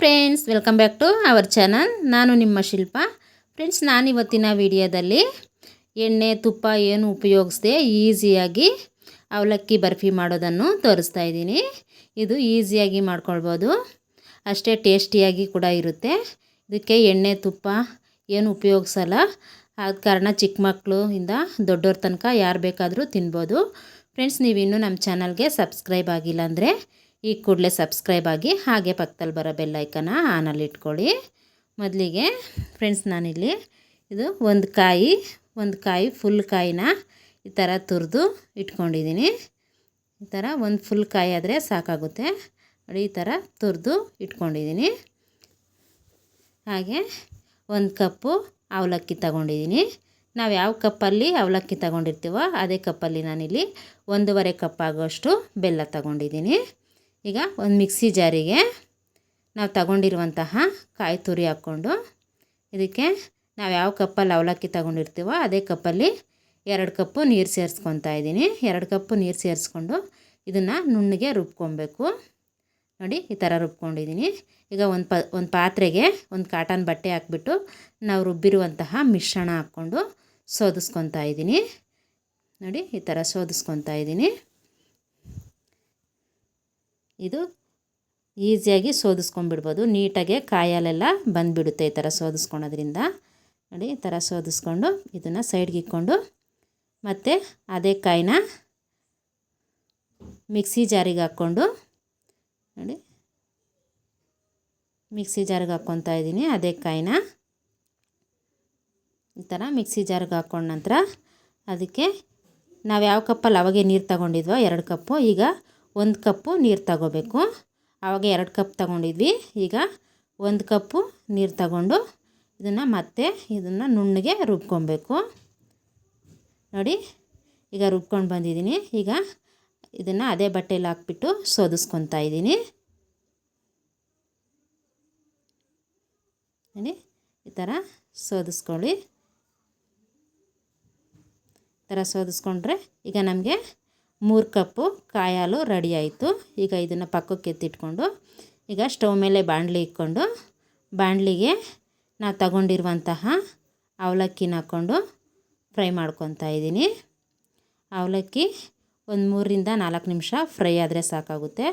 Friends welcome back to our channel ನಾನು ನಿಮ್ಮ ಶಿಲ್ಪ. Friends ನಾನಿವತ್ತಿನ ವಿಡಿಯೋದಲ್ಲಿ ಎಣ್ಣೆ, ತುಪ್ಪ ಏನು ಉಪಯೋಗಿಸದೆ ಈಸಿಯಾಗಿ ಅವಲಕ್ಕಿ ಬರ್ಫಿ ಮಾಡೋದನ್ನು ತೋರಿಸ್ತಾ ಇದ್ದೀನಿ. ಇದು ಈಸಿಯಾಗಿ ಮಾಡ್ಕೊಳ್ಬೋದು. ಅಷ್ಟೇ ಟೇಸ್ಟಿಯಾಗಿ ಕೂಡ ಇರುತ್ತೆ. ಇದಕ್ಕೆ ಎಣ್ಣೆ, ತುಪ್ಪ ಏನು ಉಪಯೋಗಿಸಲ್ಲ. ಆದ ಕಾರಣ ಚಿಕ್ಕ ಮಕ್ಕಳು ಇಂದ ದೊಡ್ಡವ್ರ ತನಕ ಯಾರು ಬೇಕಾದರೂ ತಿನ್ಬೋದು. ಫ್ರೆಂಡ್ಸ್ ನೀವಿನ್ನೂ ನಮ್ಮ ಚಾನಲ್ಗೆ ಸಬ್ಸ್ಕ್ರೈಬ್ ಆಗಿಲ್ಲ ಅಂದರೆ ಈ ಕೂಡಲೇ ಸಬ್ಸ್ಕ್ರೈಬ್ ಆಗಿ ಹಾಗೆ ಪಕ್ಕದಲ್ಲಿ ಬರೋ ಬೆಲ್ಲೈಕನ ಆನಲ್ಲಿ ಇಟ್ಕೊಳ್ಳಿ. ಮೊದಲಿಗೆ ಫ್ರೆಂಡ್ಸ್ ನಾನಿಲ್ಲಿ ಇದು ಒಂದು ಕಾಯಿ ಒಂದು ಕಾಯಿ ಫುಲ್ ಕಾಯಿನ ಈ ಥರ ತುರಿದು ಇಟ್ಕೊಂಡಿದ್ದೀನಿ. ಈ ಥರ ಒಂದು ಫುಲ್ ಕಾಯಿ ಆದರೆ ಸಾಕಾಗುತ್ತೆ. ನೋಡಿ ಈ ಥರ ತುರಿದು ಇಟ್ಕೊಂಡಿದ್ದೀನಿ. ಹಾಗೆ ಒಂದು ಕಪ್ಪು ಅವಲಕ್ಕಿ ತಗೊಂಡಿದ್ದೀನಿ. ನಾವು ಯಾವ ಕಪ್ಪಲ್ಲಿ ಅವಲಕ್ಕಿ ತಗೊಂಡಿರ್ತೀವೋ ಅದೇ ಕಪ್ಪಲ್ಲಿ ನಾನಿಲ್ಲಿ ಒಂದೂವರೆ ಕಪ್ ಆಗೋಷ್ಟು ಬೆಲ್ಲ ತಗೊಂಡಿದ್ದೀನಿ. ಈಗ ಒಂದು ಮಿಕ್ಸಿ ಜಾರಿಗೆ ನಾವು ತಗೊಂಡಿರುವಂತಹ ಕಾಯಿ ತುರಿ ಹಾಕ್ಕೊಂಡು ಇದಕ್ಕೆ ನಾವು ಯಾವ ಕಪ್ಪಲ್ಲಿ ಅವಲಕ್ಕಿ ತಗೊಂಡಿರ್ತೀವೋ ಅದೇ ಕಪ್ಪಲ್ಲಿ ಎರಡು ಕಪ್ಪು ನೀರು ಸೇರಿಸ್ಕೊತಾ ಇದ್ದೀನಿ. ಎರಡು ಕಪ್ಪು ನೀರು ಸೇರಿಸ್ಕೊಂಡು ಇದನ್ನು ನುಣ್ಣಗೆ ರುಬ್ಕೊಬೇಕು. ನೋಡಿ, ಈ ಥರ ರುಬ್ಕೊಂಡಿದ್ದೀನಿ. ಈಗ ಒಂದು ಪ, ಒಂದು ಪಾತ್ರೆಗೆ ಒಂದು ಕಾಟನ್ ಬಟ್ಟೆ ಹಾಕ್ಬಿಟ್ಟು ನಾವು ರುಬ್ಬಿರುವಂತಹ ಮಿಶ್ರಣ ಹಾಕ್ಕೊಂಡು ಸೋದಿಸ್ಕೊತಾ ಇದ್ದೀನಿ. ನೋಡಿ, ಈ ಥರ ಸೋದಿಸ್ಕೊತಾ ಇದ್ದೀನಿ. ಇದು ಈಸಿಯಾಗಿ ಸೋದಿಸ್ಕೊಂಡ್ಬಿಡ್ಬೋದು. ನೀಟಾಗೆ ಕಾಯಲೆಲ್ಲ ಬಂದುಬಿಡುತ್ತೆ ಈ ಥರ ಸೋದಿಸ್ಕೊಳೋದ್ರಿಂದ ನೋಡಿ, ಈ ಥರ ಸೋದಿಸ್ಕೊಂಡು ಇದನ್ನು ಸೈಡ್ಗೆ ಇಕ್ಕೊಂಡು ಮತ್ತು ಅದೇ ಕಾಯಿನ ಮಿಕ್ಸಿ ಜಾರಿಗೆ ಹಾಕ್ಕೊಂಡು, ನೋಡಿ, ಮಿಕ್ಸಿ ಜಾರಿಗೆ ಹಾಕ್ಕೊತಾ ಇದ್ದೀನಿ. ಅದೇ ಕಾಯಿನ ಈ ಥರ ಮಿಕ್ಸಿ ಜಾರಿಗೆ ಹಾಕ್ಕೊಂಡ ನಂತರ ಅದಕ್ಕೆ ನಾವು ಯಾವ ಕಪ್ಪಲ್ಲಿ ಅವಾಗೆ ನೀರು ತಗೊಂಡಿದ್ವೋ, ಎರಡು ಕಪ್ಪು, ಈಗ ಒಂದು ಕಪ್ಪು ನೀರು ತಗೋಬೇಕು. ಆವಾಗ ಎರಡು ಕಪ್ ತಗೊಂಡಿದ್ವಿ. ಈಗ ಒಂದು ಕಪ್ಪು ನೀರು ತಗೊಂಡು ಇದನ್ನು ಮತ್ತೆ ಇದನ್ನು ನುಣ್ಣಗೆ ರುಬ್ಕೊಬೇಕು. ನೋಡಿ, ಈಗ ರುಬ್ಕೊಂಡು ಬಂದಿದ್ದೀನಿ. ಈಗ ಇದನ್ನು ಅದೇ ಬಟ್ಟೆಯಲ್ಲಿ ಹಾಕ್ಬಿಟ್ಟು ಸೋದಿಸ್ಕೊತಾ ಇದ್ದೀನಿ. ನೋಡಿ, ಈ ಥರ ಸೋದಿಸ್ಕೊಳ್ಳಿ. ಈ ಥರ ಸೋದಿಸ್ಕೊಂಡ್ರೆ ಈಗ ನಮಗೆ ಮೂರು ಕಪ್ಪು ಕಾಯಿ ಹಾಲು ರೆಡಿ ಆಯಿತು. ಈಗ ಇದನ್ನು ಪಕ್ಕಕ್ಕೆ ಎತ್ತಿಟ್ಕೊಂಡು ಈಗ ಸ್ಟವ್ ಮೇಲೆ ಬಾಣಲಿ ಇಟ್ಕೊಂಡು ಬಾಣಲಿಗೆ ನಾವು ತಗೊಂಡಿರುವಂತಹ ಅವಲಕ್ಕಿನ ಹಾಕ್ಕೊಂಡು ಫ್ರೈ ಮಾಡ್ಕೊತಾ ಇದ್ದೀನಿ. ಅವಲಕ್ಕಿ ಒಂದು ಮೂರರಿಂದ ನಾಲ್ಕು ನಿಮಿಷ ಫ್ರೈ ಆದರೆ ಸಾಕಾಗುತ್ತೆ.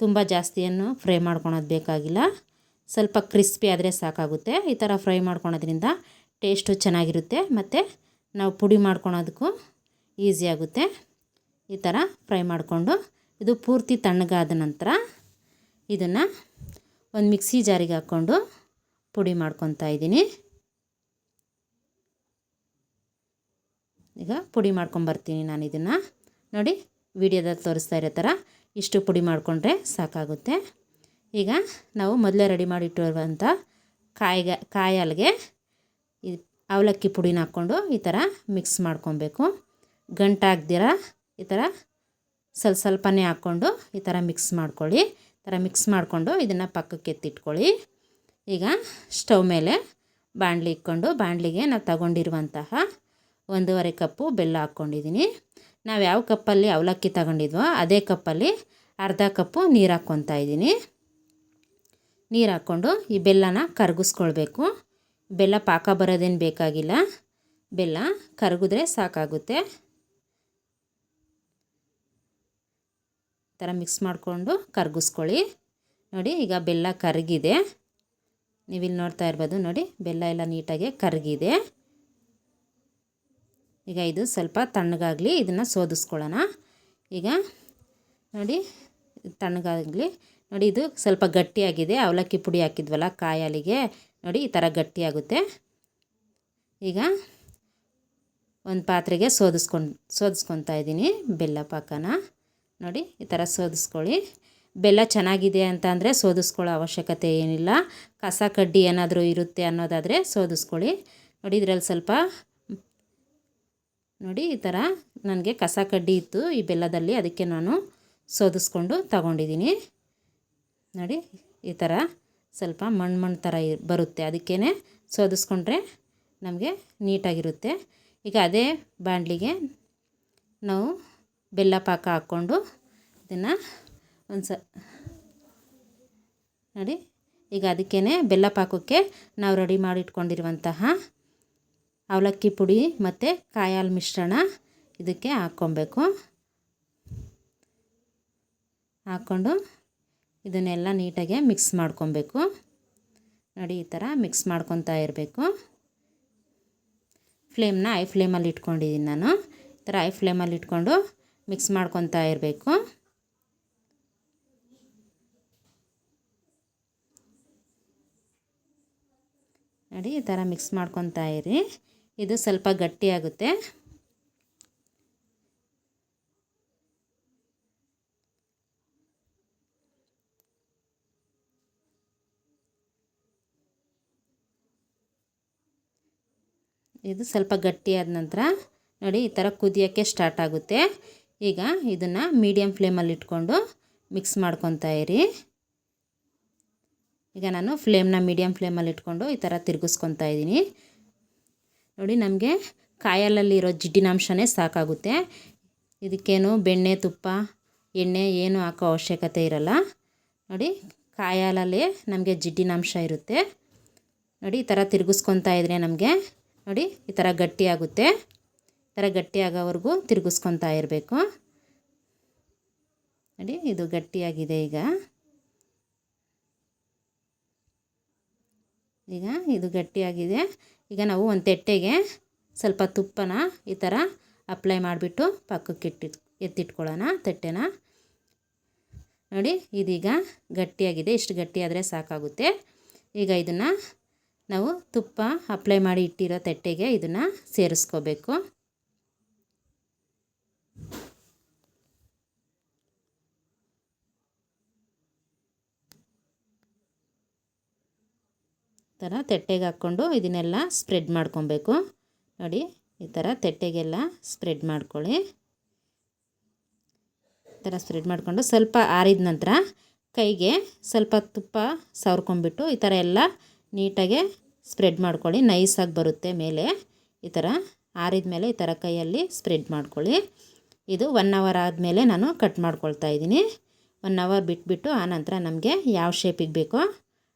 ತುಂಬ ಜಾಸ್ತಿಯನ್ನು ಫ್ರೈ ಮಾಡ್ಕೊಳೋದು ಬೇಕಾಗಿಲ್ಲ. ಸ್ವಲ್ಪ ಕ್ರಿಸ್ಪಿ ಆದರೆ ಸಾಕಾಗುತ್ತೆ. ಈ ಥರ ಫ್ರೈ ಮಾಡ್ಕೊಳೋದ್ರಿಂದ ಟೇಸ್ಟು ಚೆನ್ನಾಗಿರುತ್ತೆ ಮತ್ತು ನಾವು ಪುಡಿ ಮಾಡ್ಕೊಳೋದಕ್ಕೂ ಈಸಿ ಆಗುತ್ತೆ. ಈ ಥರ ಫ್ರೈ ಮಾಡಿಕೊಂಡು ಇದು ಪೂರ್ತಿ ತಣ್ಣಗಾದ ನಂತರ ಇದನ್ನು ಒಂದು ಮಿಕ್ಸಿ ಜಾರಿಗೆ ಹಾಕ್ಕೊಂಡು ಪುಡಿ ಮಾಡ್ಕೊತಾ ಇದ್ದೀನಿ. ಈಗ ಪುಡಿ ಮಾಡ್ಕೊಂಬರ್ತೀನಿ ನಾನು ಇದನ್ನು. ನೋಡಿ ವಿಡಿಯೋದಲ್ಲಿ ತೋರಿಸ್ತಾ ಇರೋ ಥರ ಇಷ್ಟು ಪುಡಿ ಮಾಡಿಕೊಂಡ್ರೆ ಸಾಕಾಗುತ್ತೆ. ಈಗ ನಾವು ಮೊದಲೇ ರೆಡಿ ಮಾಡಿಟ್ಟಿರುವಂಥ ಕಾಯಿಗೆ ಕಾಯಿ ಹಾಲಿಗೆ ಈ ಅವಲಕ್ಕಿ ಪುಡಿನ ಹಾಕ್ಕೊಂಡು ಈ ಥರ ಮಿಕ್ಸ್ ಮಾಡ್ಕೊಬೇಕು. ಗಂಟಾಗ್ದಿರ ಈ ಥರ ಸ್ವಲ್ಪ ಸ್ವಲ್ಪನೇ ಹಾಕ್ಕೊಂಡು ಈ ಥರ ಮಿಕ್ಸ್ ಮಾಡ್ಕೊಳ್ಳಿ. ಈ ಥರ ಮಿಕ್ಸ್ ಮಾಡಿಕೊಂಡು ಇದನ್ನು ಪಕ್ಕಕ್ಕೆ ಎತ್ತಿಟ್ಕೊಳ್ಳಿ. ಈಗ ಸ್ಟವ್ ಮೇಲೆ ಬಾಣಲಿ ಇಕ್ಕೊಂಡು ಬಾಣಲಿಗೆ ನಾವು ತಗೊಂಡಿರುವಂತಹ ಒಂದೂವರೆ ಕಪ್ಪು ಬೆಲ್ಲ ಹಾಕ್ಕೊಂಡಿದ್ದೀನಿ. ನಾವು ಯಾವ ಕಪ್ಪಲ್ಲಿ ಅವಲಕ್ಕಿ ತಗೊಂಡಿದ್ವೋ ಅದೇ ಕಪ್ಪಲ್ಲಿ ಅರ್ಧ ಕಪ್ಪು ನೀರು ಹಾಕ್ಕೊತಾ ಇದ್ದೀನಿ. ನೀರು ಹಾಕ್ಕೊಂಡು ಈ ಬೆಲ್ಲನ ಕರಗಿಸ್ಕೊಳ್ಬೇಕು. ಬೆಲ್ಲ ಪಾಕ ಬರೋದೇನು ಬೇಕಾಗಿಲ್ಲ. ಬೆಲ್ಲ ಕರಗಿದ್ರೆ ಸಾಕಾಗುತ್ತೆ. ಥರ ಮಿಕ್ಸ್ ಮಾಡಿಕೊಂಡು ಕರಗಿಸ್ಕೊಳ್ಳಿ. ನೋಡಿ, ಈಗ ಬೆಲ್ಲ ಕರಗಿದೆ. ನೀವಿಲ್ಲಿ ನೋಡ್ತಾ ಇರ್ಬೋದು, ನೋಡಿ, ಬೆಲ್ಲ ಎಲ್ಲ ನೀಟಾಗಿ ಕರಗಿದೆ. ಈಗ ಇದು ಸ್ವಲ್ಪ ತಣ್ಣಗಾಗಲಿ ಇದನ್ನು ಸೋದಿಸ್ಕೊಳ್ಳೋಣ. ಈಗ ನೋಡಿ, ತಣ್ಣಗಾಗಲಿ, ನೋಡಿ, ಇದು ಸ್ವಲ್ಪ ಗಟ್ಟಿಯಾಗಿದೆ. ಅವಲಕ್ಕಿ ಪುಡಿ ಹಾಕಿದ್ವಲ್ಲ, ಕಾಯಾಲಿಗೆ, ನೋಡಿ, ಈ ಥರ ಗಟ್ಟಿಯಾಗುತ್ತೆ. ಈಗ ಒಂದು ಪಾತ್ರೆಗೆ ಸೋದಿಸ್ಕೊಂಡು, ಸೋದಿಸ್ಕೊತಾ ಇದ್ದೀನಿ ಬೆಲ್ಲ ಪಾಕನ. ನೋಡಿ, ಈ ಥರ ಸೋದಿಸ್ಕೊಳ್ಳಿ. ಬೆಲ್ಲ ಚೆನ್ನಾಗಿದೆ ಅಂತ ಅಂದರೆ ಸೋದಿಸ್ಕೊಳ್ಳೋ ಅವಶ್ಯಕತೆ ಏನಿಲ್ಲ. ಕಸ ಕಡ್ಡಿ ಏನಾದರೂ ಇರುತ್ತೆ ಅನ್ನೋದಾದರೆ ಸೋದಿಸ್ಕೊಳ್ಳಿ. ನೋಡಿ, ಇದರಲ್ಲಿ ಸ್ವಲ್ಪ ನೋಡಿ, ಈ ಥರ ನನಗೆ ಕಸ ಕಡ್ಡಿ ಇತ್ತು. ಈ ಬೆಲ್ಲದಲ್ಲಿ ಅದಕ್ಕೆ ನಾನು ಸೋದಿಸ್ಕೊಂಡು ತಗೊಂಡಿದ್ದೀನಿ. ನೋಡಿ, ಈ ಥರ ಸ್ವಲ್ಪ ಮಣ್ಣು ಮಣ್ಣು ಥರ ಬರುತ್ತೆ. ಅದಕ್ಕೇ ಸೋದಿಸ್ಕೊಂಡ್ರೆ ನಮಗೆ ನೀಟಾಗಿರುತ್ತೆ. ಈಗ ಅದೇ ಬಾಣಲಿಗೆ ನಾವು ಬೆಲ್ಲ ಪಾಕ ಹಾಕ್ಕೊಂಡು ಇದನ್ನು ಒಂದು ಸ ನೋಡಿ, ಈಗ ಅದಕ್ಕೇ ಬೆಲ್ಲ ಪಾಕಕ್ಕೆ ನಾವು ರೆಡಿ ಮಾಡಿಟ್ಕೊಂಡಿರುವಂತಹ ಅವಲಕ್ಕಿ ಪುಡಿ ಮತ್ತು ಕಾಯಿ ಹಾಲು ಮಿಶ್ರಣ ಇದಕ್ಕೆ ಹಾಕ್ಕೊಬೇಕು. ಹಾಕ್ಕೊಂಡು ಇದನ್ನೆಲ್ಲ ನೀಟಾಗಿ ಮಿಕ್ಸ್ ಮಾಡ್ಕೊಬೇಕು. ನೋಡಿ, ಈ ಥರ ಮಿಕ್ಸ್ ಮಾಡ್ಕೊತಾ ಇರಬೇಕು. ಫ್ಲೇಮ್ನ ಐ ಫ್ಲೇಮಲ್ಲಿ ಇಟ್ಕೊಂಡಿದ್ದೀನಿ ನಾನು. ಈ ಥರ ಐ ಫ್ಲೇಮಲ್ಲಿ ಇಟ್ಕೊಂಡು ಮಿಕ್ಸ್ ಮಾಡ್ಕೊತಾ ಇರಬೇಕು. ನೋಡಿ, ಈ ಥರ ಮಿಕ್ಸ್ ಮಾಡ್ಕೊತಾ ಇರಿ. ಇದು ಸ್ವಲ್ಪ ಗಟ್ಟಿಯಾಗುತ್ತೆ ಇದು ಸ್ವಲ್ಪ ಗಟ್ಟಿಯಾದ ನಂತರ ನೋಡಿ, ಈ ಥರ ಕುದಿಯೋಕ್ಕೆ ಸ್ಟಾರ್ಟ್ ಆಗುತ್ತೆ. ಈಗ ಇದನ್ನು ಮೀಡಿಯಮ್ ಫ್ಲೇಮಲ್ಲಿ ಇಟ್ಕೊಂಡು ಮಿಕ್ಸ್ ಮಾಡ್ಕೊತಾ ಇರಿ. ಈಗ ನಾನು ಫ್ಲೇಮ್ನ ಮೀಡಿಯಮ್ ಫ್ಲೇಮಲ್ಲಿ ಇಟ್ಕೊಂಡು ಈ ಥರ ತಿರುಗಿಸ್ಕೊತಾ ಇದ್ದೀನಿ. ನೋಡಿ ನಮಗೆ ಕಾಯಲಲ್ಲಿರೋ ಜಿಡ್ಡಿನಾಂಶನೇ ಸಾಕಾಗುತ್ತೆ. ಇದಕ್ಕೇನು ಬೆಣ್ಣೆ, ತುಪ್ಪ, ಎಣ್ಣೆ ಏನು ಹಾಕೋ ಅವಶ್ಯಕತೆ ಇರಲ್ಲ. ನೋಡಿ ಕಾಯಾಲಲ್ಲಿ ನಮಗೆ ಜಿಡ್ಡಿನಾಂಶ ಇರುತ್ತೆ. ನೋಡಿ ಈ ಥರ ತಿರುಗಿಸ್ಕೊತಾ ಇದ್ರೆ ನಮಗೆ ನೋಡಿ ಈ ಥರ ಗಟ್ಟಿಯಾಗುತ್ತೆ ಥರ ಗಟ್ಟಿಯಾಗೋವರೆಗೂ ತಿರುಗಿಸ್ಕೊತಾ ಇರಬೇಕು. ನೋಡಿ, ಇದು ಗಟ್ಟಿಯಾಗಿದೆ ಈಗ. ಈಗ ಇದು ಗಟ್ಟಿಯಾಗಿದೆ. ಈಗ ನಾವು ಒಂದು ತೆಟ್ಟೆಗೆ ಸ್ವಲ್ಪ ತುಪ್ಪನ ಈ ಥರ ಅಪ್ಲೈ ಮಾಡಿಬಿಟ್ಟು ಪಕ್ಕಕ್ಕೆ ಇಟ್ಟಿ, ಎತ್ತಿಟ್ಕೊಳ್ಳೋಣ ತಟ್ಟೆನ. ನೋಡಿ, ಇದೀಗ ಗಟ್ಟಿಯಾಗಿದೆ. ಇಷ್ಟು ಗಟ್ಟಿಯಾದರೆ ಸಾಕಾಗುತ್ತೆ. ಈಗ ಇದನ್ನು ನಾವು ತುಪ್ಪ ಅಪ್ಲೈ ಮಾಡಿ ಇಟ್ಟಿರೋ ತಟ್ಟೆಗೆ ಇದನ್ನು ಸೇರಿಸ್ಕೋಬೇಕು. ಥರ ತಟ್ಟೆಗೆ ಹಾಕ್ಕೊಂಡು ಇದನ್ನೆಲ್ಲ ಸ್ಪ್ರೆಡ್ ಮಾಡ್ಕೊಬೇಕು. ನೋಡಿ, ಈ ಥರ ತಟ್ಟೆಗೆಲ್ಲ ಸ್ಪ್ರೆಡ್ ಮಾಡ್ಕೊಳ್ಳಿ. ಈ ಥರ ಸ್ಪ್ರೆಡ್ ಮಾಡಿಕೊಂಡು ಸ್ವಲ್ಪ ಆರಿದ ನಂತರ ಕೈಗೆ ಸ್ವಲ್ಪ ತುಪ್ಪ ಸವ್ರ್ಕೊಂಬಿಟ್ಟು ಈ ಥರ ಎಲ್ಲ ನೀಟಾಗೆ ಸ್ಪ್ರೆಡ್ ಮಾಡ್ಕೊಳ್ಳಿ. ನೈಸಾಗಿ ಬರುತ್ತೆ ಮೇಲೆ. ಈ ಥರ ಆರಿದ ಮೇಲೆ ಈ ಥರ ಕೈಯಲ್ಲಿ ಸ್ಪ್ರೆಡ್ ಮಾಡ್ಕೊಳ್ಳಿ. ಇದು ಒನ್ ಅವರ್ ಆದಮೇಲೆ ನಾನು ಕಟ್ ಮಾಡ್ಕೊಳ್ತಾ ಇದ್ದೀನಿ. ಒನ್ ಅವರ್ ಬಿಟ್ಬಿಟ್ಟು ಆನಂತರ ನಮಗೆ ಯಾವ ಶೇಪಿಗೆ ಬೇಕೋ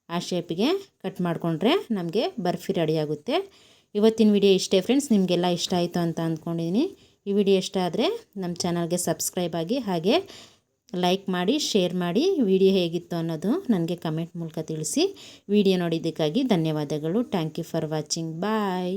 ಆ ಶೇಪಿಗೆ ಕಟ್ ಮಾಡಿಕೊಂಡ್ರೆ ನಮಗೆ ಬರ್ಫಿ ರೆಡಿಯಾಗುತ್ತೆ ಇವತ್ತಿನ ವಿಡಿಯೋ ಇಷ್ಟೇ ಫ್ರೆಂಡ್ಸ್ ನಿಮಗೆಲ್ಲ ಇಷ್ಟ ಆಯಿತು ಅಂತ ಅಂದ್ಕೊಂಡಿದ್ದೀನಿ ಈ ವಿಡಿಯೋ ಇಷ್ಟ ಆದರೆ ನಮ್ಮ ಚಾನಲ್ಗೆ ಸಬ್ಸ್ಕ್ರೈಬ್ ಆಗಿ ಹಾಗೆ ಲೈಕ್ ಮಾಡಿ ಶೇರ್ ಮಾಡಿ ವಿಡಿಯೋ ಹೇಗಿತ್ತು ಅನ್ನೋದು ನನಗೆ ಕಮೆಂಟ್ ಮೂಲಕ ತಿಳಿಸಿ. ವಿಡಿಯೋ ನೋಡಿದ್ದಕ್ಕಾಗಿ ಧನ್ಯವಾದಗಳು. Thank you for watching bye